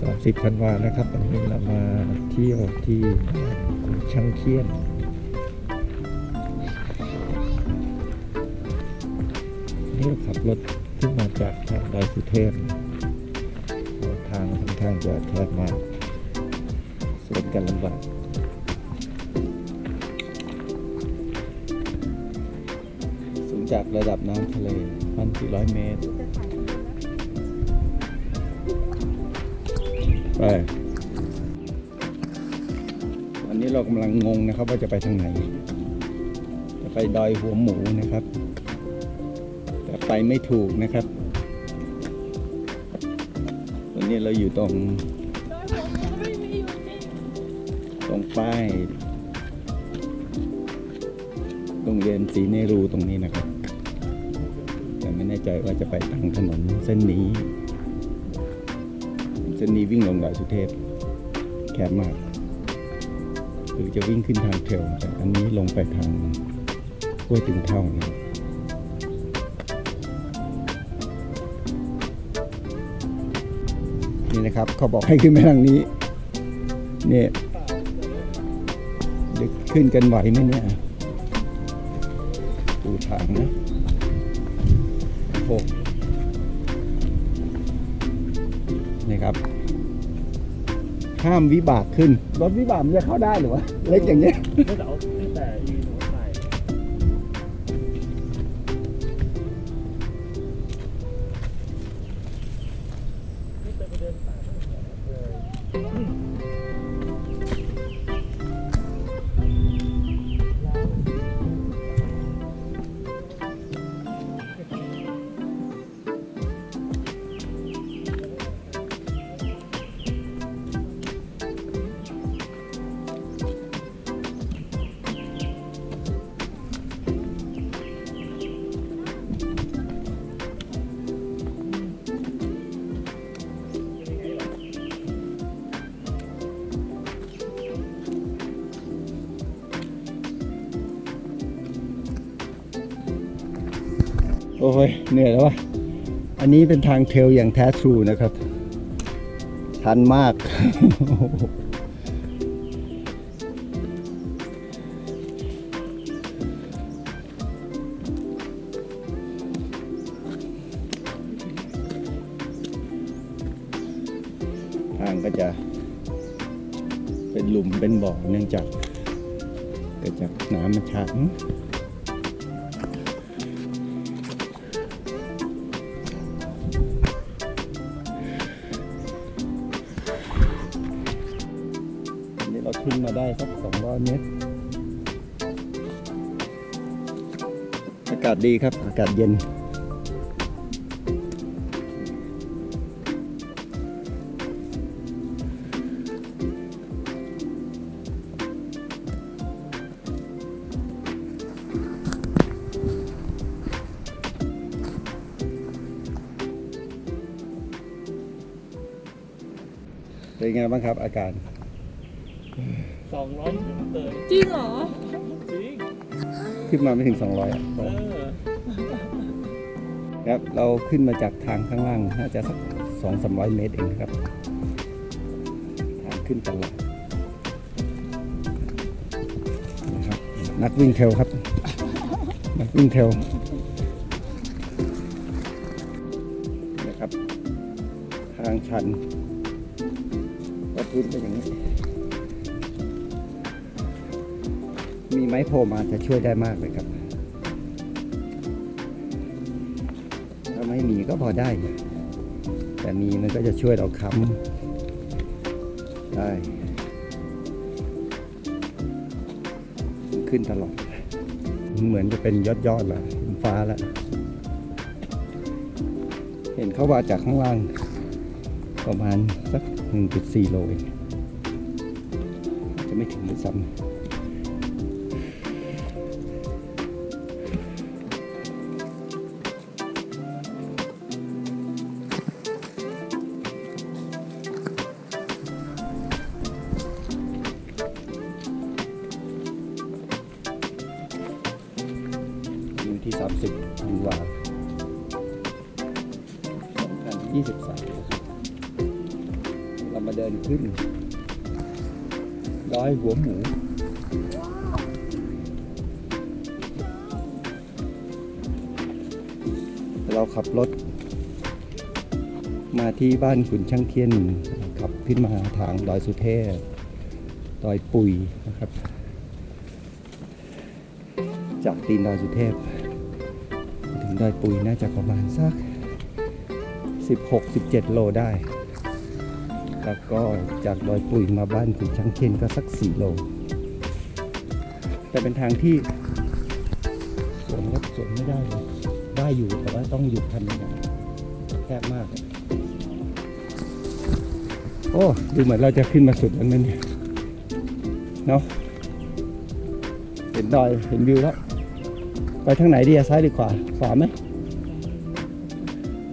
30ธันวานะครับวันนี้เรามาเที่ยวที่ช่างเคียนนี่เราขับรถขึ้นมาจากทางดอยสุเทพทางค่อนข้างจะแคบมากสวนกันลำบากสูงจากระดับน้ำทะเล1,400 เมตร ไปวันนี้เรากำลังงงนะครับว่าจะไปทางไหน จะไปดอยหัวหมูนะครับ แต่ไปไม่ถูกนะครับวันนี้เราอยู่ตรง ตรงป้ายโรงเรียนศรีเนรูตรงนี้นะครับ แต่ไม่แน่ใจว่าจะไปทางถนนเส้นนี้ เส้นนี้วิ่งลงดอยสุเทพแคบมาก หรือจะวิ่งขึ้นทางเทรลแต่อันนี้ลงไปทางห้วยตึงเท่านะนี่นะครับเขาบอกให้ขึ้นไปทางนี้เนี่ยเด็กขึ้นกันไหวไหมเนี่ยดูทางนะโอ้นี่ครับ ห้ามวิบากขึ้น รถวิบากมันจะเข้าได้หรือวะเล็กอย่างเงี้ยไม่แต่เอาตั้งแต่ยีนหัวไทย โอ้ยเหนื่อยแล้ววะอันนี้เป็นทางเทลอย่างแท้ทรูนะครับชันมาก ขึ้นมาได้สัก200เมตร อากาศดีครับ อากาศเย็นเป็นไงบ้างครับอาการ สองร้อยถึงเตยจริงเหรอ จริงขึ้นมาไม่ถึง 200อะเออครับเราขึ้นมาจากทางข้างล่างน่าจะสัก2-300เมตรเองครับทางขึ้นตลอดนะครับนักวิ่งเทรลครับ นักวิ่งเทรลนะครับ ทางชันก็พื้นเป็นอย่างนี้ มีไม้โผล่มาจะช่วยได้มากเลยครับ ถ้าไม่มีก็พอได้ แต่มีมันก็จะช่วยเราค้ำได้ ขึ้นตลอด เหมือนจะเป็นยอดยอดๆละฟ้าล้วเห็นเขาว่าจากข้างล่าง ประมาณสัก 1.4 โลเองจะไม่ถึงด้วยซ้ำ วา2023นะครับ เราเรามาเดินขึ้นดอยหัวหมูเราขับรถ มาที่บ้านขุนช่างเทียนขับขึ้นมาทางดอยสุเทพดอยปุยนะครับ จากตีนดอยสุเทพ ดอยปุยน่าจะประมาณสัก 16-17 โลได้ แล้วก็จากดอยปุยมาบ้านขุนช่างเทนก็สัก 4 โล แต่เป็นทางที่สวนรถสวนไม่ได้เลยได้อยู่แต่ว่าต้องหยุดทันแคบมาก โอ้ดูเหมือนเราจะขึ้นมาสุดแล้วนั่นเนี่ยเนาะเห็นดอยเห็นวิวแล้ว ไปทางไหนดีอะซ้ายหรือขวาขวาไหม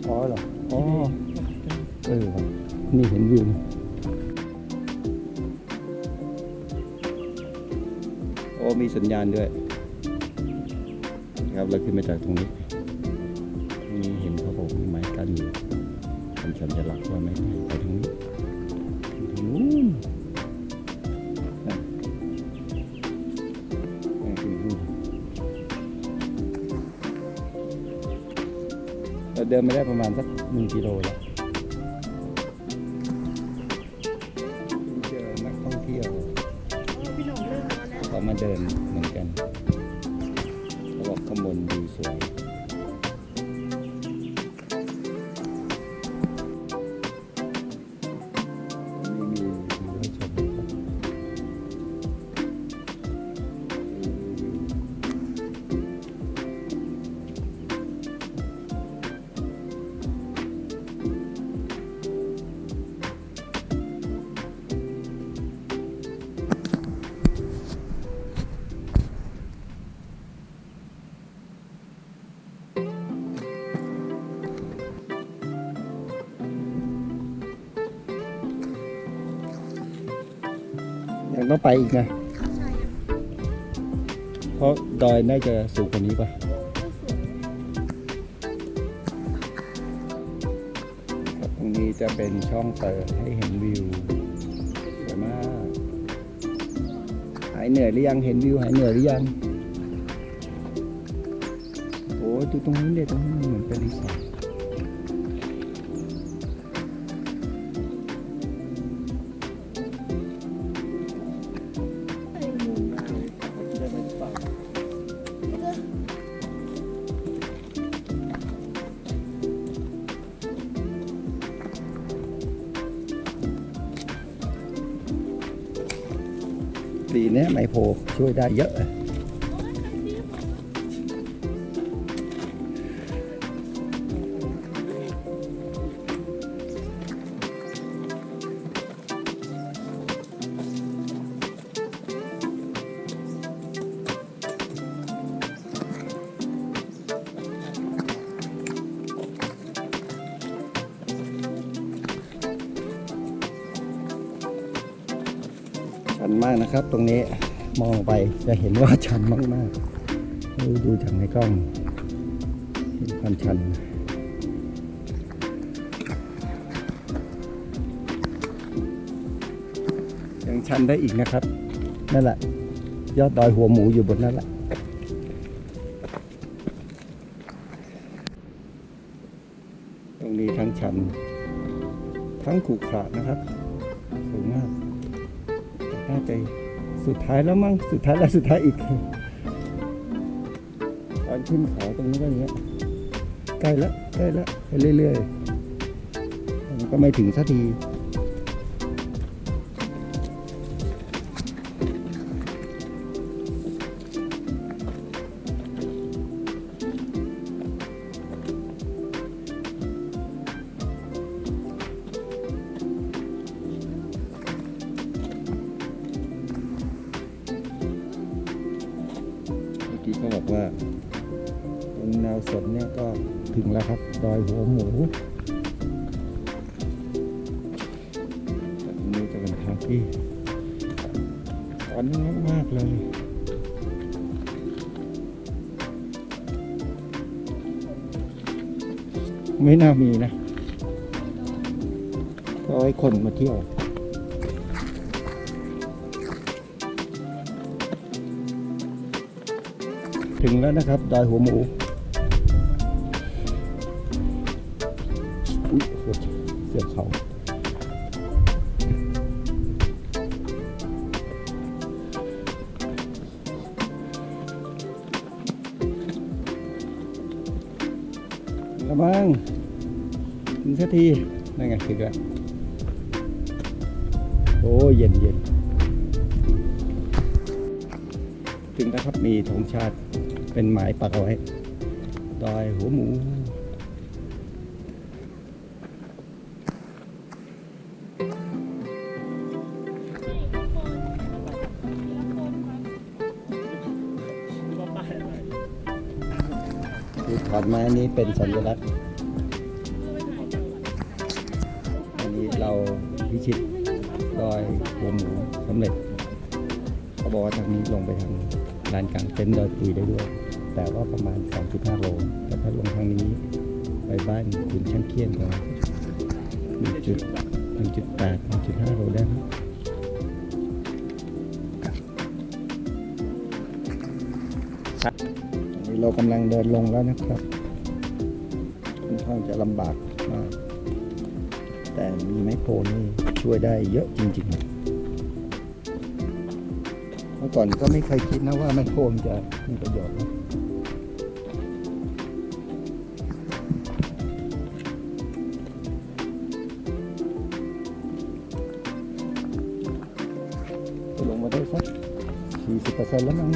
อ๋อเหรออ๋อเออว่ะนี่เห็นวิวนะโอ้มีสัญญาณด้วย ครับเราขึ้นมาจากตรงนี้ เราเดินไม่ได้ประมาณสักหนึ่งกิโลแล้วเจอนักท่องเที่ยวพี่หนุ่มเริ่มร้อนแล้วเขามาเดิน ต้องไปอีกนะเพราะดอยน่าจะสูงกว่านี้ป่ะตรงนี้จะเป็นช่องเปิดให้เห็นวิวสวยมาก หายเหนื่อยหรือยังเห็นวิวหายเหนื่อยหรือยัง โอ้ดูตรงนู้นเด็ตรงนู้นเหมือนเป็นรีสอร์ท ช่วยได้เยอะันมากนะครับตรงนี้ มองไปจะเห็นว่าชันมากๆดูจากในกล้องเห็นความชันยังชันได้อีกนะครับ นั่นแหละ ยอดดอยหัวหมูอยู่บนนั่นแหละตรงนี้ทั้งชัน ทั้งขรุขระนะครับสูงมากน่าจะ สุดท้ายแล้วมั้งสุดท้ายแล้วสุดท้ายอีกตอนขึ้นเขาตรงนี้ก็อย่างเงี้ยใกล้แล้วใกล้แล้วไปเรื่อยๆมันก็ไม่ถึงสักที ถึงแล้วครับ ดอยหัวหมูนี่จะเป็นทางที่อันมากๆเลยไม่น่ามีนะเอาให้คนมาเที่ยวถึงแล้วนะครับ ดอยหัวหมู เสือเขาถึงแล้วมั้งถึงสักทีนั่นไงถึงแล้วโอ้เย็นเย็นถึงแล้วครับมีธงชาติเป็นหมายปักเอาไว้ดอยหัวหมู ไม้นี้เป็นสัญลักษณ์อันนี้เราพิชิตดอยหัวหมูสำเร็จเขาบอกว่าทางนี้ลงไปทางลานกลางเต็นท์ดอยปุยได้ด้วย แต่ว่าประมาณ 3.5 โลแต่ถ้าลงทางนี้ไปบ้านขุนช่างเคียนก็1จุด1.8 1.5โลได้ครับอันนี้เรากำลังเดินลงแล้วนะครับ ค่อนข้างจะลำบากมาก แต่มีไม้โพนี่ช่วยได้เยอะจริง ๆ เมื่อก่อนก็ไม่เคยคิดนะว่าไม้โพมนจะมีประโยชน์นะลงมาได้สัก40%แล้วมั้ง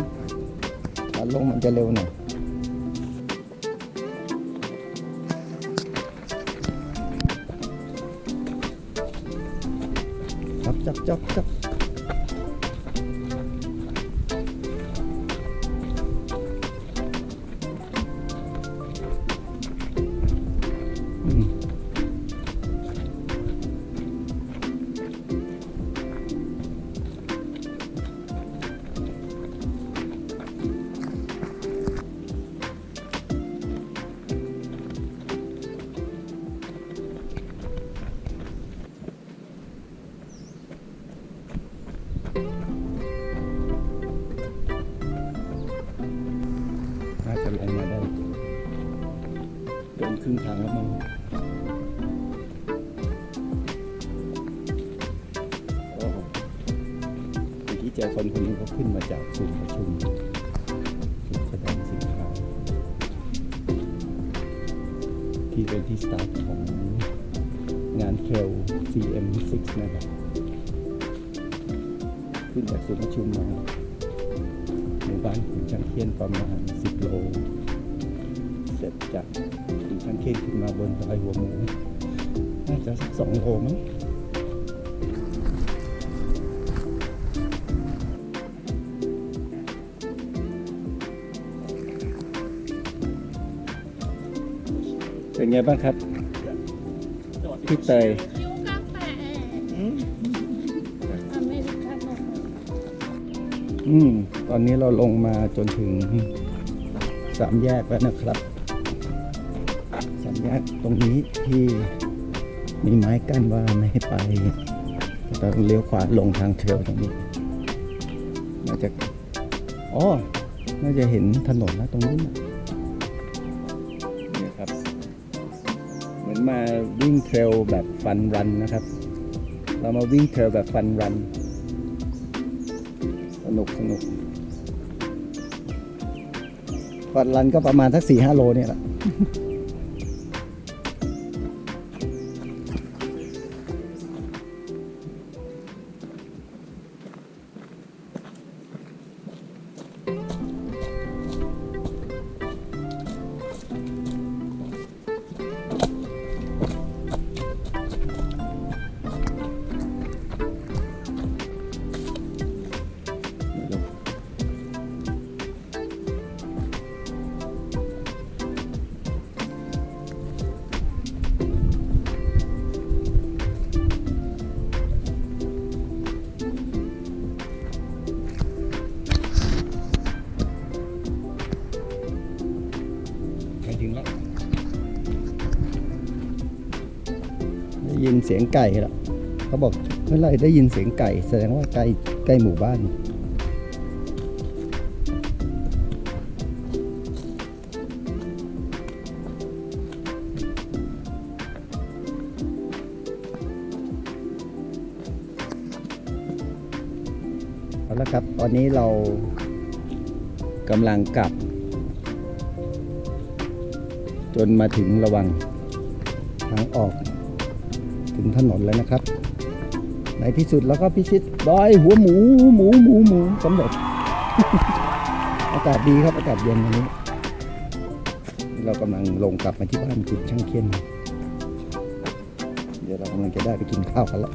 ขาลงมันจะเร็วหน่อย จับ คนคนนึงเขาขึ้นมาจากศูนย์ประชุมศูนย์แสดงสินค้าที่เป็นที่สตาร์ทของงานเคล CM6 นะครับ ขึ้นจากศูนย์ประชุมมาหมู่บ้านขุนช้างเคียนประมาณ 10 โล เสร็จจากขุนช้างเคียนขึ้นมาบนดอยหัวหมูน่าจะสักสองโลมั้ง ไงบ้างครับ พี่เตยคิ้วกาแฟอเมริกาโน่อืม ตอนนี้เราลงมาจนถึงสามแยกแล้วนะครับ สามแยกตรงนี้ที่มีไม้กั้นว่าไม่ให้ไปเราเลี้ยวขวาลงทางเทรลตรงนี้น่าจะอ๋อน่าจะเห็นถนนแล้วตรงนู้นนะ มาวิ่งเทรลแบบฟันรันนะครับ เรามาวิ่งเทรลแบบฟันรัน สนุกสนุกฟันรันก็ประมาณสักสี่ห้าโลเนี่ยแหละ สียงไก่ละเขาบอกเมื่อไรได้ยินเสียงไก่ แสดงว่าใกล้ใกล้หมู่บ้านเอาละครับ ตอนนี้เรากำลังกลับ จนมาถึงระวังทางออก ถึงถนนแล้วนะครับ ในที่สุดเราก็พิชิตดอยหัวหมูหมูหมูหมูสำเร็จ อากาศดีครับอากาศเย็นวันนี้ เรากำลังลงกลับมาที่บ้านคุณช่างเคียน เดี๋ยวเรากำลังจะได้ไปกินข้าวกันแล้ว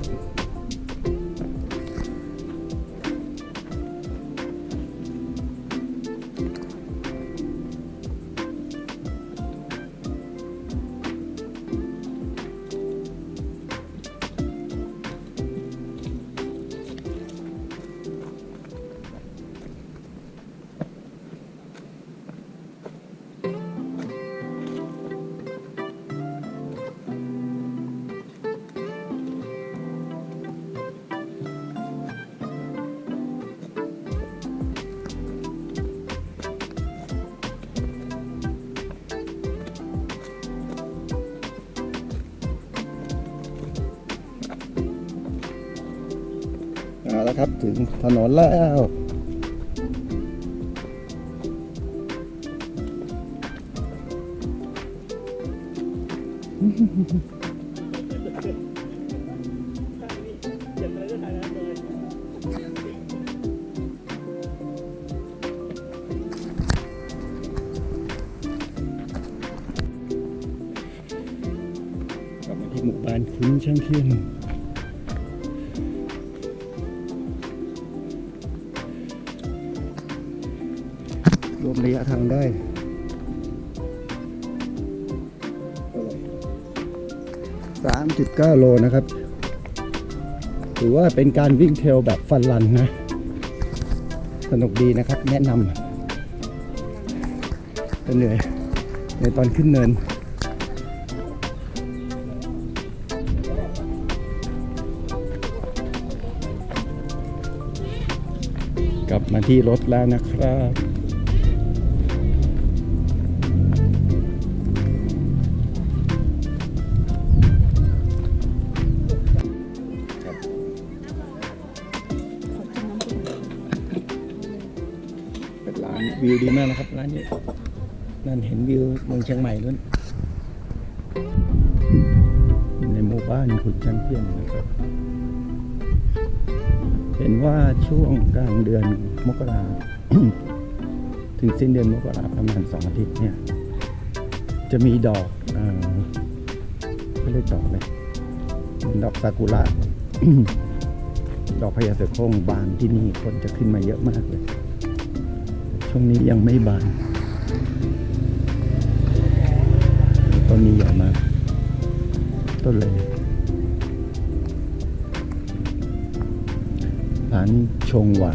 ครับ ถึงถนนแล้วกลยกลับมาที่หมู่บ้านคุ้นช่างเทียน วมระยะทางได้สามจุดเก้าโลนะครับ ถือว่าเป็นการวิ่งเทรลแบบฟันรันนะ สนุกดีนะครับ แนะนำแต่เหนื่อยในตอนขึ้นเนินกลับมาที่รถแล้วนะครับ วิวดีมากนะครับร้านนี้นั่นเห็นวิวเมืองเชียงใหม่นู้นในหมู่บ้านขุนจันเพียนนะครับ เห็นว่าช่วงกลางเดือนมกราถึงสิ้นเดือนมกราประมาณสองอาทิตย์เนี่ย จะมีดอกเอ่อเขาเรียกดอกเลยเหมือนดอกซากุระดอกพญาเสือโคร่งบานที่นี่คนจะขึ้นมาเยอะมากเลย ช่วงนี้ยังไม่บานต้นนี้ใหญ่มากต้นเลยร้านชงหวา